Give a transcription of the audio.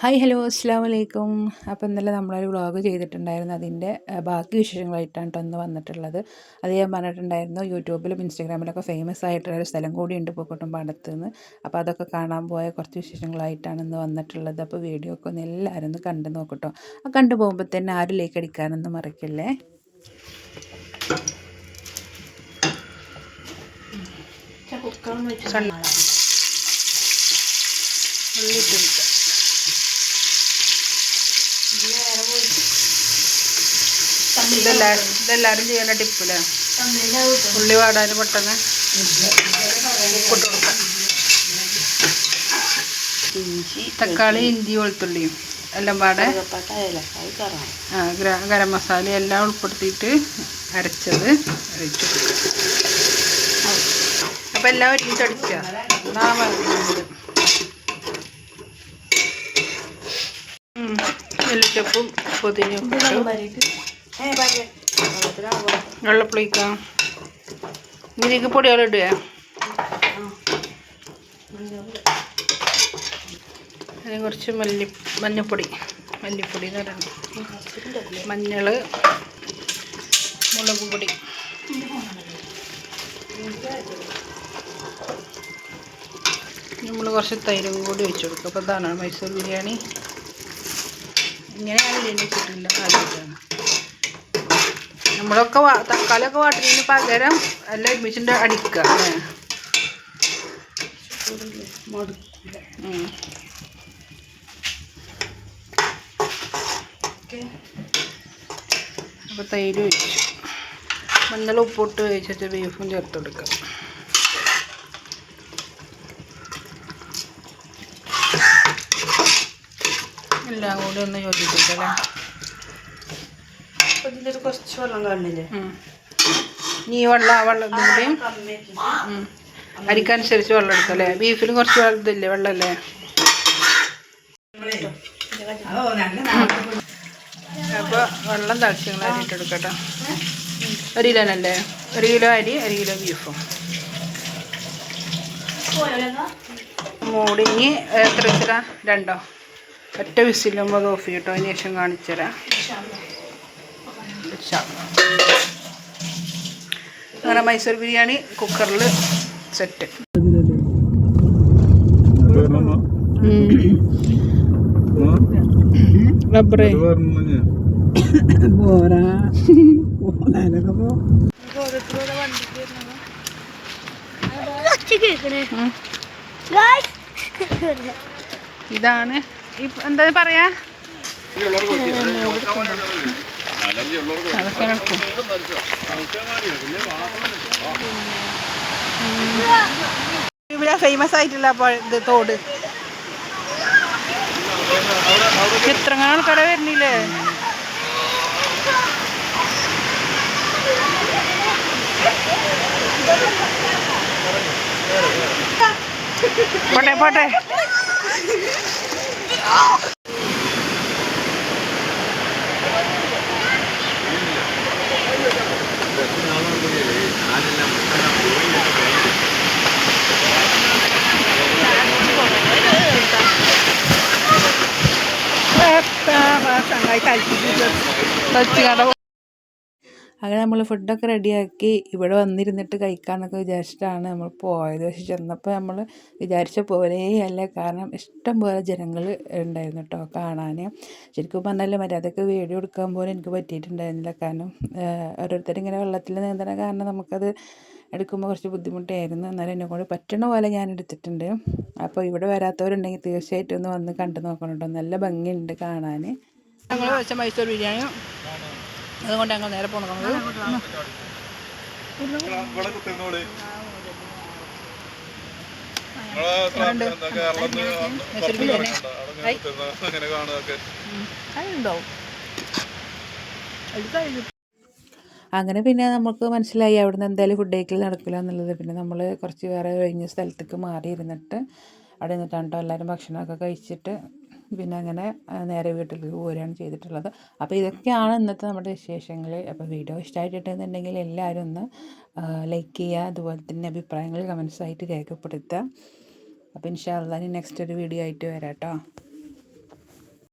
Hi hello അസ്സാം വലൈക്കും അപ്പോൾ ഇന്നലെ നമ്മളൊരു വ്ളോഗ് ചെയ്തിട്ടുണ്ടായിരുന്നു. അതിന്റെ ബാക്കി വിശേഷങ്ങളായിട്ടാണ് കേട്ടോ ഇന്ന് വന്നിട്ടുള്ളത്. അത് ഞാൻ പറഞ്ഞിട്ടുണ്ടായിരുന്നു യൂട്യൂബിലും ഇൻസ്റ്റാഗ്രാമിലൊക്കെ ഫേമസ് ആയിട്ടുള്ള ഒരു സ്ഥലം കൂടിയുണ്ട് പൂക്കോട്ടും പാടത്ത് നിന്ന് അപ്പോൾ അതൊക്കെ കാണാൻ പോയ കുറച്ച് വിശേഷങ്ങളായിട്ടാണ് ഇന്ന് വന്നിട്ടുള്ളത്. അപ്പോൾ വീഡിയോ ഒക്കെ ഒന്ന് എല്ലാവരും ഒന്ന് കണ്ടു നോക്കട്ടോ ആ കണ്ടു പോകുമ്പോൾ തന്നെ ആരും ലേക്ക് അടിക്കാനൊന്നും മറക്കല്ലേ? ഉള്ളിട്ടുണ്ട് ഉള്ളിട്ട് ഇതെല്ലാ ഇതെല്ലാവരും ചെയ്യേണ്ട ടിപ്പില്ലേ? ഉള്ളി വാടാൻ പെട്ടെന്ന് ഉപ്പിട്ട് കൊടുക്കാം. ഇഞ്ചി തക്കാളി ഇഞ്ചി വെളുത്തുള്ളിയും എല്ലാം പാടെ ആ, ഗ്ര- മസാല എല്ലാം ഉൾപ്പെടുത്തിയിട്ട് അരച്ചത് അരച്ചു അപ്പം എല്ലാം ഒരുമിച്ച് അടിച്ച. വെള്ളിച്ചപ്പും പൊതിഞ്ഞും. വെള്ളപ്പുളിക്കാം. ഇതിലേക്ക് അതിന് കുറച്ച് മല്ലി മഞ്ഞപ്പൊടി. മല്ലിപ്പൊടി എന്ന് പറയുന്നത്. മഞ്ഞൾ മുളക് പൊടി. നമ്മൾ കുറച്ച് തൈരും കൂടി ഒഴിച്ചു കൊടുക്കും. അപ്പോൾ അതാണ് മൈസൂർ ബിരിയാണി. ഇങ്ങനെയാണ് ബിരിയാണി വെച്ചിട്ടില്ല ആദ്യമായിട്ടാണ്. നമ്മളൊക്കെ തക്കാളിയൊക്കെ വാട്ടുന്നതിന് പകരം എല്ലാം ഒരുമിച്ചിട്ട് അടിക്കുക അല്ലേ? തൈര് ഒഴിച്ചു. മഞ്ഞൾ ഉപ്പിട്ട് ഒഴിച്ചിട്ട് ബീഫും ചേർത്ത് കൊടുക്കാം. എല്ലാം കൂടി ഒന്ന് ഇതിലൊരു കുറച്ച് വെള്ളം കാണില്ലേ നീ വെള്ളം ആ വെള്ളം കൂടിയും. അരിക്കനുസരിച്ച് വെള്ളം എടുക്കല്ലേ ബീഫിൽ കുറച്ച് വെള്ളം ഇതില്ലേ? വെള്ളമല്ലേ അപ്പോൾ വെള്ളം തിളച്ചിങ്ങനെ അരിയിട്ട് എടുക്കട്ടെ. ഒരു കിലോനല്ലേ ഒരു കിലോ അരി ഒരു കിലോ ബീഫും. മൂടി ഇനി എത്ര വെച്ചാ രണ്ടോ? ഒറ്റ വിസിലുമ്പോൾ അത് ഓഫ് ചെയ്യട്ടോ അതിന് ശേഷം കാണിച്ചു തരാം. അങ്ങനെ മൈസൂർ ബിരിയാണി കുക്കറിൽ സെറ്റ് റബ്ബറേ. പോരാ പോരാനൊക്കെ പോ. ഉം. ഇതാണ്. ഇപ്പ- എന്താ പറയാ? നടക്കും. ഇവിടെ ഫേമസ് ആയിട്ടുള്ള ഇത് തോട്. എത്ര ആൾക്കാരെ വരുന്നില്ലേ? പോട്ടെ പോട്ടെ. അങ്ങനെ നമ്മൾ ഫുഡൊക്കെ റെഡിയാക്കി ഇവിടെ വന്നിരുന്നിട്ട് കഴിക്കാമെന്നൊക്കെ വിചാരിച്ചിട്ടാണ് നമ്മൾ പോയത്. പക്ഷെ ചെന്നപ്പോൾ നമ്മൾ വിചാരിച്ച പോലെയല്ല. കാരണം ഇഷ്ടം പോലെ ജനങ്ങൾ ഉണ്ടായിരുന്നു കേട്ടോ കാണാൻ ശരിക്കും പറഞ്ഞാൽ മര്യാദയ്ക്ക് വീഡിയോ എടുക്കാൻ പോലും എനിക്ക് പറ്റിയിട്ടുണ്ടായിരുന്നില്ല. കാരണം ഓരോരുത്തരിങ്ങനെ വെള്ളത്തിൽ നീന്തണ കാരണം നമുക്കത് എടുക്കുമ്പോൾ കുറച്ച് ബുദ്ധിമുട്ടായിരുന്നു. എന്നാലും എന്നെ കൊണ്ട് പറ്റണ പോലെ ഞാൻ എടുത്തിട്ടുണ്ട്. അപ്പോൾ ഇവിടെ വരാത്തവരുണ്ടെങ്കിൽ തീർച്ചയായിട്ടും ഒന്ന് വന്ന് കണ്ടു നോക്കണം കേട്ടോ. നല്ല ഭംഗിയുണ്ട് കാണാൻ ഞങ്ങൾ വെച്ച മൈസൂർ ബിരിയാണി അതുകൊണ്ട് ഞങ്ങൾ നേരെ ഇങ്ങനെ കുത്തിരുന്ന് അങ്ങനെ പിന്നെ നമുക്ക് മനസ്സിലായി അവിടുന്ന് എന്തായാലും ഫുഡ് കഴിക്കൽ നടക്കില്ല എന്നുള്ളത്. പിന്നെ നമ്മൾ കുറച്ച് വേറെ കഴിഞ്ഞ സ്ഥലത്തേക്ക് മാറി ഇരുന്നിട്ട് അവിടെ നിന്നിട്ടാണ് കേട്ടോ എല്ലാവരും ഭക്ഷണമൊക്കെ കഴിച്ചിട്ട് പിന്നെ അങ്ങനെ നേരെ വീട്ടിലേക്ക് പോരുകയാണ് ചെയ്തിട്ടുള്ളത്. അപ്പോൾ ഇതൊക്കെയാണ് ഇന്നത്തെ നമ്മുടെ വിശേഷങ്ങൾ അപ്പോൾ വീഡിയോ ഇഷ്ടമായിട്ടുണ്ടെന്നുണ്ടെങ്കിൽ എല്ലാവരും ഒന്ന് ലൈക്ക് ചെയ്യുക. അതുപോലെ തന്നെ അഭിപ്രായങ്ങൾ കമൻസായിട്ട് രേഖപ്പെടുത്തുക. അപ്പോൾ ഇൻഷാ ഇൻഷാല്ലാ നെക്സ്റ്റ് ഒരു വീഡിയോ ആയിട്ട് വരാം കേട്ടോ